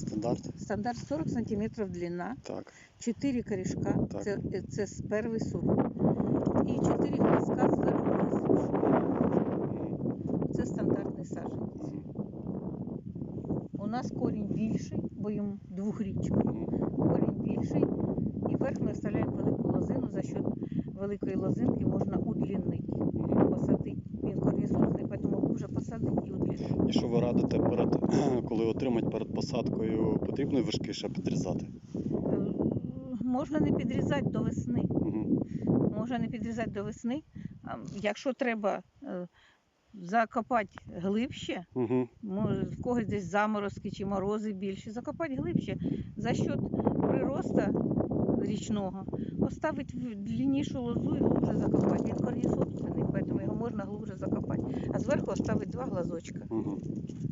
стандарт? Стандарт 40 сантиметров длина, Так. 4 корешка, Так. це, це з перший сорт. І 4 глазка зверху внизу. Мгм. Це стандартний саджанець. У нас корінь більший, бо йому двохрічка. Мгм. Корінь більший. І верх ми оставляємо велику лозину. За счет великої лозинки можна удлінити, посадити. Він корнісосний, тому вже посадити і удлінити. І що ви радите перед, коли отримати перед посадкою, потрібно вершки ще підрізати? Е, Можна не підрізати до весни. Мгм. Можна не підрізати до весни. Якщо треба е, закопати глибше, може в когось десь заморозки чи морози більші, закопати глибше за счет прироста річного, оставити в длиннішу лозу і глубже закопати. Він корнісобственний, тому його можна глубже закопати. А зверху оставити два глазочка. Все.